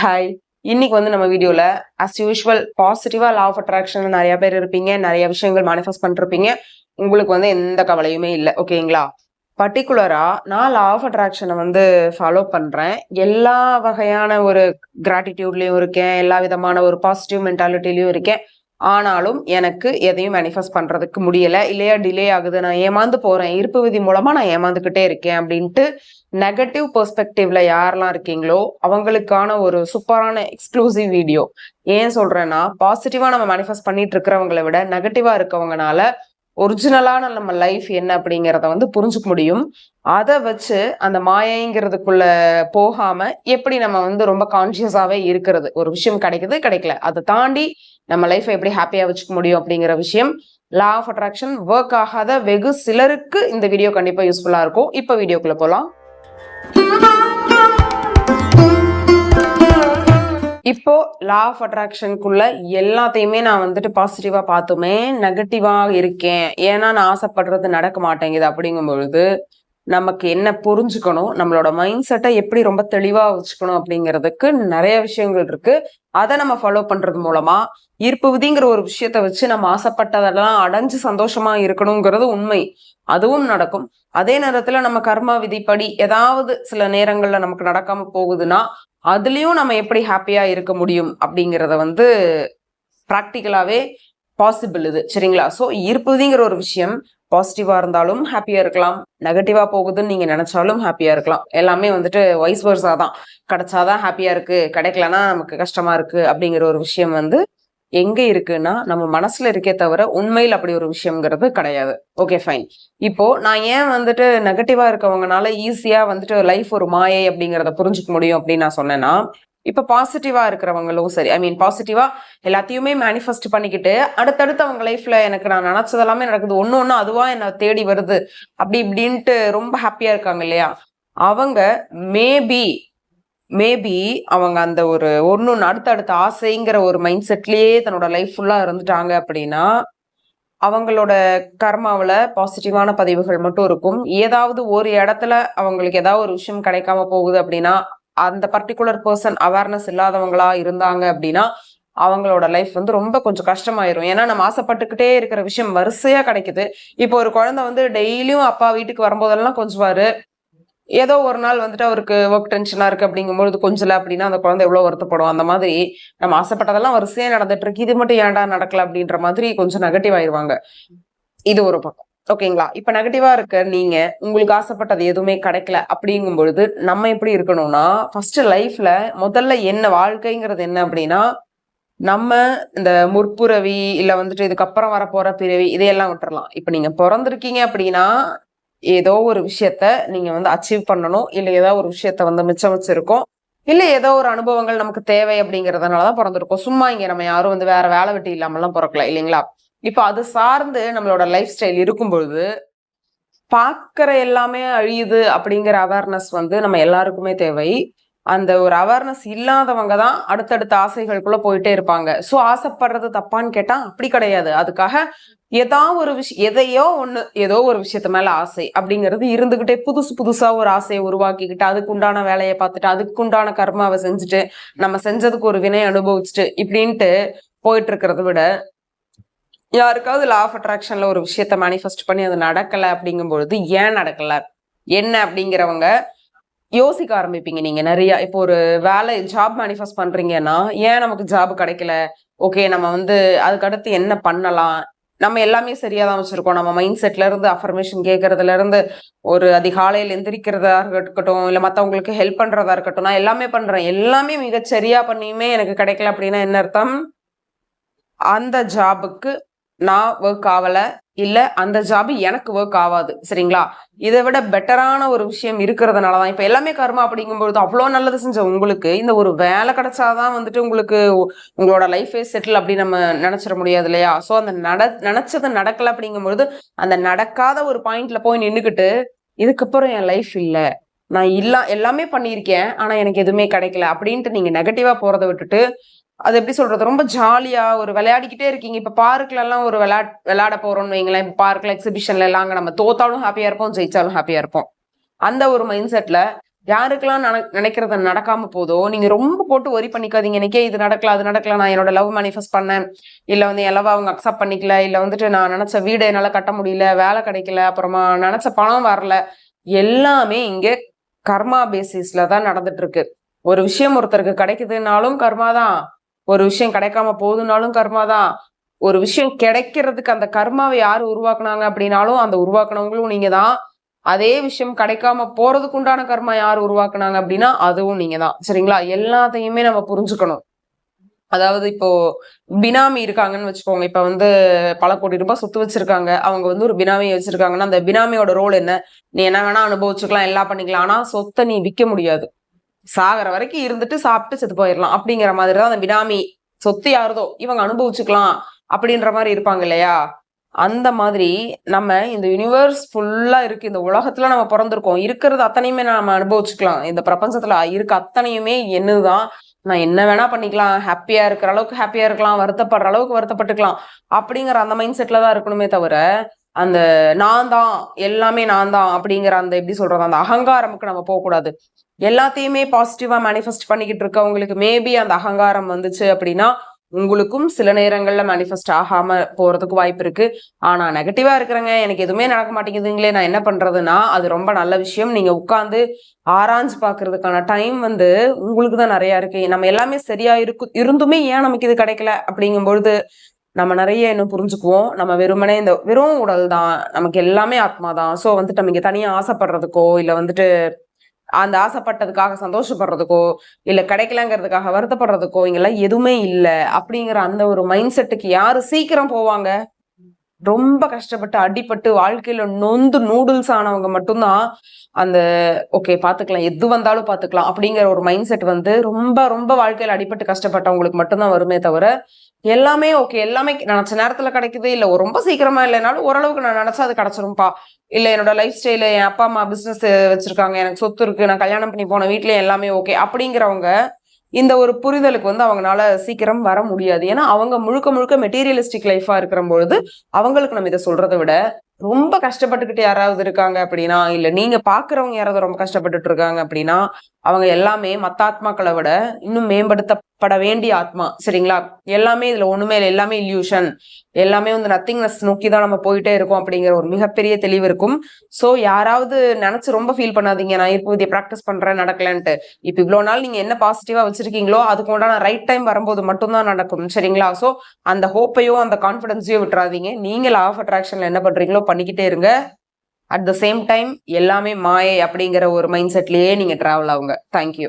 Hi இன்னைக்கு வந்து நம்ம வீடியோவில் அஸ் யூஷுவல் பாசிட்டிவாக லா ஆஃப் அட்ராக்ஷன் நிறைய பேர் இருப்பீங்க. நிறைய விஷயங்கள் மேனிஃபெஸ்ட் பண்ணிருப்பீங்க. உங்களுக்கு வந்து எந்த கவலையுமே இல்லை. ஓகேங்களா பர்டிகுலராக நான் லா ஆஃப் அட்ராக்ஷனை வந்து ஃபாலோ பண்ணுறேன் எல்லா வகையான ஒரு கிராட்டிடியூட்லேயும் இருக்கேன். எல்லா விதமான ஒரு பாசிட்டிவ் மென்டாலிட்டிலையும் இருக்கேன். ஆனாலும் எனக்கு எதையும் மேனிஃபெஸ்ட் பண்ணுறதுக்கு முடியலை. இல்லையா டிலே ஆகுது. நான் ஏமாந்து போகிறேன் இருப்பு விதி மூலமாக நான் ஏமாந்துக்கிட்டே இருக்கேன் அப்படின்ட்டு நெகட்டிவ் பெர்ஸ்பெக்டிவ்ல யாரெல்லாம் இருக்கீங்களோ அவங்களுக்கான ஒரு சூப்பரான எக்ஸ்க்ளூசிவ் வீடியோ ஏன் சொல்றேன்னா பாசிட்டிவாக நம்ம மேனிஃபெஸ்ட் பண்ணிட்டு இருக்கிறவங்களை விட நெகட்டிவாக இருக்கவங்கனால ஒரிஜினலான நம்ம லைஃப் என்ன அப்படிங்கிறத வந்து புரிஞ்சுக்க முடியும். அதை வச்சு அந்த மாயைங்கிறதுக்குள்ள போகாம எப்படி நம்ம வந்து ரொம்ப கான்சியஸாவே இருக்கிறது? ஒரு விஷயம் கிடைக்குது கிடைக்கல. அதை தாண்டி நம்ம லைஃப்பை எப்படி ஹாப்பியாக வச்சுக்க முடியும் அப்படிங்கிற விஷயம். லா ஆஃப் அட்ராக்ஷன் ஒர்க் ஆகாத வெகு சிலருக்கு இந்த வீடியோ கண்டிப்பாக யூஸ்ஃபுல்லாக இருக்கும். இப்போ வீடியோக்குள்ளே போகலாம் இப்போ லா ஆஃப் அட்ராக்ஷனுக்குள்ள எல்லாத்தையுமே நான் வந்துட்டு பாசிட்டிவா பார்த்துமே நெகட்டிவா இருக்கேன். ஏன்னா நான் ஆசைப்படுறது நடக்க மாட்டேங்குது அப்படிங்கும் பொழுது நமக்கு என்ன புரிஞ்சுக்கணும் நம்மளோட மைண்ட் செட்டை எப்படி ரொம்ப தெளிவாக வச்சுக்கணும் அப்படிங்கிறதுக்கு நிறைய விஷயங்கள் இருக்கு. அதை நம்ம ஃபாலோ பண்றது மூலமா ஈர்ப்பு விதிங்கிற ஒரு விஷயத்த வச்சு நம்ம ஆசைப்பட்டதெல்லாம் அடைஞ்சு சந்தோஷமா இருக்கணுங்கிறது உண்மை. அதுவும் நடக்கும். அதே நேரத்துல நம்ம கர்மா விதிப்படி ஏதாவது சில நேரங்கள்ல நமக்கு நடக்காம போகுதுன்னா அதுலயும் நம்ம எப்படி ஹாப்பியா இருக்க முடியும் அப்படிங்கிறத வந்து ப்ராக்டிக்கலாவே பாசிபிள் இது. சரிங்களா? ஸோ இருப்பதுங்கிற ஒரு விஷயம் பாசிட்டிவாக இருந்தாலும் ஹாப்பியாக இருக்கலாம். நெகட்டிவாக போகுதுன்னு நீங்கள் நினச்சாலும் ஹாப்பியாக இருக்கலாம். எல்லாமே வந்துட்டு வைஸ் வர்ஸாக தான். கிடைச்சாதான் ஹாப்பியாக இருக்குது கிடைக்கலன்னா நமக்கு கஷ்டமாக இருக்கு அப்படிங்கிற ஒரு விஷயம் வந்து எங்கே இருக்குன்னா நம்ம மனசில் இருக்கே தவிர உண்மையில் அப்படி ஒரு விஷயம்ங்கிறது கிடையாது. ஓகே ஃபைன் இப்போ நான் ஏன் வந்துட்டு நெகட்டிவாக இருக்கவங்கனால ஈஸியாக வந்துட்டு லைஃப் ஒரு மாயை அப்படிங்கிறத புரிஞ்சுக்க முடியும் அப்படின்னு நான் சொன்னேன்னா இப்போ பாசிட்டிவா இருக்கிறவங்களும் சரி. ஐ மீன் பாசிட்டிவா எல்லாத்தையுமே மேனிஃபெஸ்ட் பண்ணிக்கிட்டு அடுத்தடுத்து அவங்க லைஃப்ல எனக்கு நான் நினைச்சது எல்லாமே நடக்குது. ஒன்று ஒன்று அதுவா என்னை தேடி வருது. அப்படி இப்படின்ட்டு ரொம்ப ஹாப்பியா இருக்காங்க இல்லையா? அவங்க மேபி மேபி அவங்க அந்த ஒரு ஒன்று ஒன்று அடுத்தடுத்த ஆசைங்கிற ஒரு மைண்ட் செட்லேயே தன்னோட லைஃப் ஃபுல்லாக இருந்துட்டாங்க அப்படின்னா அவங்களோட கர்மாவில் பாசிட்டிவான பதிவுகள் மட்டும் இருக்கும். ஏதாவது ஒரு இடத்துல அவங்களுக்கு ஏதாவது ஒரு விஷயம் கிடைக்காம போகுது அப்படின்னா அந்த பர்டிகுலர் பர்சன் அவேர்னஸ் இல்லாதவங்களா இருந்தாங்க அப்படின்னா அவங்களோட லைஃப் வந்து ரொம்ப கொஞ்சம் கஷ்டமாயிரும். ஏன்னா நம்ம ஆசைப்பட்டுக்கிட்டே இருக்கிற விஷயம் வரிசையா கிடைக்குது. இப்போ ஒரு குழந்தை வந்து டெய்லியும் அப்பா வீட்டுக்கு வரும்போதெல்லாம் கொஞ்சுவாரு. ஏதோ ஒரு நாள் வந்துட்டு அவருக்கு ஒர்க் டென்ஷனா இருக்கு அப்படிங்கும்போது கொஞ்சல அப்படின்னா அந்த குழந்தை எவ்வளவு வருத்தப்படும்? அந்த மாதிரி நம்ம ஆசைப்பட்டதெல்லாம் வரிசையா நடந்துட்டு இருக்கு. இது மட்டும் ஏன்டா நடக்கல அப்படின்ற மாதிரி கொஞ்சம் நெகட்டிவ் ஆயிருவாங்க. இது ஒரு பக்கம். ஓகேங்களா? இப்ப நெகட்டிவா இருக்க நீங்க உங்களுக்கு ஆசைப்பட்டது எதுவுமே கிடைக்கல அப்படிங்கும் பொழுது நம்ம எப்படி இருக்கணும்னா ஃபர்ஸ்ட் லைஃப்ல முதல்ல என்ன வாழ்க்கைங்கிறது என்ன அப்படின்னா நம்ம இந்த முற்புறவி இல்ல வந்துட்டு இதுக்கப்புறம் வரப்போற பிறவி இதையெல்லாம் விட்டுறலாம். இப்ப நீங்க பிறந்திருக்கீங்க அப்படின்னா ஏதோ ஒரு விஷயத்த நீங்க வந்து அச்சீவ் பண்ணணும். இல்ல ஏதோ ஒரு விஷயத்த வந்து மிச்சம் வச்சிருக்கோம். இல்ல ஏதோ ஒரு அனுபவங்கள் நமக்கு தேவை அப்படிங்கறதுனாலதான் பிறந்திருக்கோம். சும்மா இங்க நம்ம யாரும் வந்து வேற வேலை வெட்டி இல்லாமலாம் பிறக்கல இல்லைங்களா? இப்போ அது சார்ந்து நம்மளோட லைஃப் ஸ்டைல் இருக்கும் பொழுது பார்க்குற எல்லாமே அழியுது அப்படிங்கிற அவேர்னஸ் வந்து நம்ம எல்லாருக்குமே தேவை. அந்த ஒரு அவேர்னஸ் இல்லாதவங்க தான் அடுத்தடுத்த ஆசைகளுக்குள்ள போயிட்டே இருப்பாங்க. ஸோ ஆசைப்படுறது தப்பான்னு கேட்டா அப்படி கிடையாது. அதுக்காக ஏதோ ஒரு விஷயம் எதையோ ஒன்று ஏதோ ஒரு விஷயத்து மேல ஆசை அப்படிங்கிறது இருந்துகிட்டே புதுசு புதுசா ஒரு ஆசையை உருவாக்கிக்கிட்டு அதுக்கு உண்டான வேலையை பார்த்துட்டு அதுக்கு உண்டான கர்மாவை செஞ்சுட்டு நம்ம செஞ்சதுக்கு ஒரு வினை அனுபவிச்சுட்டு இப்படின்ட்டு போயிட்டு இருக்கிறத விட யாருக்காவது லா ஆஃப் அட்ராக்ஷனில் ஒரு விஷயத்த மேனிஃபெஸ்ட் பண்ணி அது நடக்கலை அப்படிங்கும்பொழுது ஏன் நடக்கலை? என்ன அப்படிங்கிறவங்க யோசிக்க ஆரம்பிப்பீங்க நீங்கள் நிறையா இப்போ ஒரு வேலை ஜாப் மேனிஃபெஸ்ட் பண்ணுறீங்கன்னா ஏன் நமக்கு ஜாப் கிடைக்கல? ஓகே நம்ம வந்து அதுக்கடுத்து என்ன பண்ணலாம்? நம்ம எல்லாமே சரியாக தான் வச்சுருக்கோம். நம்ம மைண்ட் செட்லேருந்து அஃபர்மேஷன் கேட்குறதுலேருந்து ஒரு அதிகாலையில் எந்திரிக்கிறதா இருக்கட்டும் இல்லை மற்றவங்களுக்கு ஹெல்ப் பண்ணுறதா இருக்கட்டும் நான் எல்லாமே பண்ணுறேன் எல்லாமே மிகச்சரியாக பண்ணியுமே எனக்கு கிடைக்கல அப்படின்னா என்ன அர்த்தம்? அந்த ஜாபுக்கு நான் ஒர்க் ஆகலை இல்லை அந்த ஜாப் எனக்கு ஒர்க் ஆகாது சரிங்களா? இதை விட பெட்டரான ஒரு விஷயம் இருக்கிறதுனால தான் இப்போ எல்லாமே கர்மா அப்படிங்கும்பொழுது அவ்வளோ நல்லது செஞ்ச உங்களுக்கு இந்த ஒரு வேலை கிடைச்சாதான் வந்துட்டு உங்களுக்கு உங்களோட லைஃபே செட்டில் அப்படி நம்ம நினச்சிட முடியாது இல்லையா? ஸோ அந்த நட நினச்சது நடக்கலை அப்படிங்கும்பொழுது அந்த நடக்காத ஒரு பாயிண்ட்ல போய் நின்றுக்கிட்டு இதுக்கப்புறம் என் லைஃப் இல்லை. நான் இல்லா எல்லாமே பண்ணியிருக்கேன் ஆனால் எனக்கு எதுவுமே கிடைக்கல அப்படின்ட்டு நீங்கள் நெகட்டிவாக போகிறத விட்டுட்டு அது எப்படி சொல்றது? ரொம்ப ஜாலியா ஒரு விளையாடிக்கிட்டே இருக்கீங்க. இப்ப பார்க்ல எல்லாம் ஒரு விளையாட் விளையாட போறோம்னு வைங்களேன். பார்க்ல எக்ஸிபிஷன்ல எல்லாம் அங்க நம்ம தோத்தாலும் ஹாப்பியா இருப்போம் ஜெயிச்சாலும் ஹாப்பியா இருப்போம். அந்த ஒரு மைண்ட் செட்ல யாருக்கெல்லாம் நன நினைக்கிறது நடக்காம போதோ நீங்க ரொம்ப போட்டு ஒரி பண்ணிக்காதீங்க. எனக்கே இது நடக்கல அது நடக்கல நான் என்னோட லவ் மேனிஃபெஸ்ட் பண்ணேன். இல்ல வந்து என் லவ் அவங்க அக்செப்ட் பண்ணிக்கல இல்ல வந்துட்டு நான் நினைச்ச வீடு என்னால கட்ட முடியல வேலை கிடைக்கல அப்புறமா நினைச்ச பணம் வரல. எல்லாமே இங்க கர்மா பேசிஸ்ல தான் நடந்துட்டு இருக்கு. ஒரு விஷயம் ஒருத்தருக்கு கிடைக்குதுனாலும் கர்மா தான். ஒரு விஷயம் கிடைக்காம போகுதுனாலும் கர்மா தான். ஒரு விஷயம் கிடைக்கிறதுக்கு அந்த கர்மாவை யார் உருவாக்குனாங்க அப்படின்னாலும் அந்த உருவாக்குனவங்களும் நீங்க தான். அதே விஷயம் கிடைக்காம போறதுக்கு உண்டான கர்மா யார் உருவாக்குனாங்க அப்படின்னா அதுவும் நீங்க தான். சரிங்களா? எல்லாத்தையுமே நம்ம புரிஞ்சுக்கணும். அதாவது இப்போ பினாமி இருக்காங்கன்னு வச்சுக்கோங்க. இப்ப வந்து பல கோடி ரூபாய் சொத்து வச்சிருக்காங்க. அவங்க வந்து ஒரு பினாமியை வச்சிருக்காங்கன்னா அந்த பினாமியோட ரோல் என்ன? நீ என்ன வேணா அனுபவிச்சுக்கலாம் எல்லாம் பண்ணிக்கலாம். ஆனா சொத்தை நீ விற்க முடியாது. சாகிற வரைக்கும் இருந்துட்டு சாப்பிட்டு செத்து போயிடலாம் அப்படிங்கிற மாதிரி தான் அந்த பினாமி சொத்து யாருதோ இவங்க அனுபவிச்சுக்கலாம் அப்படின்ற மாதிரி இருப்பாங்க இல்லையா? அந்த மாதிரி நம்ம இந்த யூனிவர்ஸ் ஃபுல்லா இருக்கு. இந்த உலகத்துல நம்ம பிறந்திருக்கோம். இருக்கிறது அத்தனையுமே நம்ம அனுபவிச்சுக்கலாம். இந்த பிரபஞ்சத்துல இருக்க அத்தனையுமே என்னதுதான்? நான் என்ன வேணா பண்ணிக்கலாம். ஹாப்பியா இருக்கிற அளவுக்கு ஹாப்பியா இருக்கலாம். வருத்தப்படுற அளவுக்கு வருத்தப்பட்டுக்கலாம். அப்படிங்கிற அந்த மைண்ட் செட்ல தான் இருக்கணுமே தவிர அந்த நான் தான் எல்லாமே நான் தான் அப்படிங்கிற அந்த எப்படி சொல்றது அந்த அகங்காரமுக்கு நம்ம போகக்கூடாது. எல்லாத்தையுமே பாசிட்டிவா மேனிஃபெஸ்ட் பண்ணிக்கிட்டு இருக்கவங்களுக்கு மேபி அந்த அகங்காரம் வந்துச்சு அப்படின்னா உங்களுக்கும் சில நேரங்கள்ல மேனிஃபெஸ்ட் ஆகாம போறதுக்கு வாய்ப்பு இருக்கு. ஆனா நெகட்டிவா இருக்கிறங்க எனக்கு எதுவுமே நடக்க மாட்டேங்குதுங்களே நான் என்ன பண்றதுன்னா அது ரொம்ப நல்ல விஷயம். நீங்க உட்காந்து ஆராய்ஞ்சு பாக்குறதுக்கான டைம் வந்து உங்களுக்கு தான் நிறைய இருக்கு. நம்ம எல்லாமே சரியா இருக்கு இருந்துமே ஏன் நமக்கு இது கிடைக்கல அப்படிங்கும்பொழுது நம்ம நிறைய இன்னும் புரிஞ்சுக்குவோம். நம்ம வெறுமனே இந்த வெறும் உடல் தான். நமக்கு எல்லாமே ஆத்மா தான். ஸோ வந்துட்டு நம்ம இங்கே தனியாக ஆசைப்படுறதுக்கோ இல்லை வந்துட்டு அந்த ஆசைப்பட்டதுக்காக சந்தோஷப்படுறதுக்கோ இல்லை கிடைக்கலங்கிறதுக்காக வருத்தப்படுறதுக்கோ இங்கெல்லாம் எதுவுமே இல்லை. அப்படிங்கிற அந்த ஒரு மைண்ட் செட்டுக்கு யாரு சீக்கிரம் போவாங்க? ரொம்ப கஷ்டப்பட்டு அடிபட்டு வாழ்க்கையில நொந்து நூடுல்ஸ் ஆனவங்க மட்டும்தான் அந்த ஓகே பாத்துக்கலாம். எது வந்தாலும் பாத்துக்கலாம். அப்படிங்கிற ஒரு மைண்ட் செட் வந்து ரொம்ப ரொம்ப வாழ்க்கையில அடிபட்டு கஷ்டப்பட்டவங்களுக்கு மட்டும்தான் வருமே தவிர எல்லாமே ஓகே எல்லாமே நினச்ச நேரத்தில் கிடைக்குது இல்லை. ரொம்ப சீக்கிரமா இல்லைனாலும் ஓரளவுக்கு நான் நினச்சா அது கிடச்சிரும்ப்பா இல்லை என்னோட லைஃப் ஸ்டைலு என் அப்பா அம்மா பிஸ்னஸ் வச்சிருக்காங்க. எனக்கு சொத்து இருக்கு. நான் கல்யாணம் பண்ணி போன வீட்லயே எல்லாமே ஓகே அப்படிங்கிறவங்க இந்த ஒரு புரிதலுக்கு வந்து அவங்களால சீக்கிரம் வர முடியாது. ஏன்னா அவங்க முழுக்க முழுக்க மெட்டீரியலிஸ்டிக் லைஃபா இருக்கிற பொழுது அவங்களுக்கு நம்ம இதை சொல்றதை விட ரொம்ப கஷ்டப்பட்டுக்கிட்டு யாராவது இருக்காங்க அப்படின்னா இல்ல நீங்க பாக்குறவங்க யாராவது ரொம்ப கஷ்டப்பட்டுட்டு இருக்காங்க அப்படின்னா அவங்க எல்லாமே மத்த ஆத்மாக்களை விட இன்னும் மேம்படுத்த மேம்படுத்தப்பட வேண்டிய ஆத்மா. சரிங்களா? எல்லாமே இதுல ஒண்ணுமே இல்லை. எல்லாமே இல்யூஷன் எல்லாமே வந்து நத்திங்னஸ் நோக்கி தான் நம்ம போயிட்டே இருக்கோம் அப்படிங்கிற ஒரு மிகப்பெரிய தெளிவு இருக்கும். சோ யாராவது நினைச்சு ரொம்ப ஃபீல் பண்ணாதீங்க. நான் இப்போ இதை ப்ராக்டிஸ் பண்றேன் நடக்கலன்ட்டு. இப்ப இவ்வளவு நாள் நீங்க என்ன பாசிட்டிவா வச்சிருக்கீங்களோ அதுக்கு உண்டான ரைட் டைம் வரும்போது மட்டும்தான் நடக்கும். சரிங்களா? சோ அந்த ஹோப்பையோ அந்த கான்பிடன்ஸையோ விட்டுறாதீங்க. நீங்க லா ஆஃப் அட்ராக்ஷன்ல என்ன பண்றீங்களோ பண்ணிக்கிட்டே இருங்க. அட் த சேம் டைம் எல்லாமே மாயை அப்படிங்கிற ஒரு மைண்ட் செட்லயே நீங்க டிராவல் ஆகுங்க. தேங்க்யூ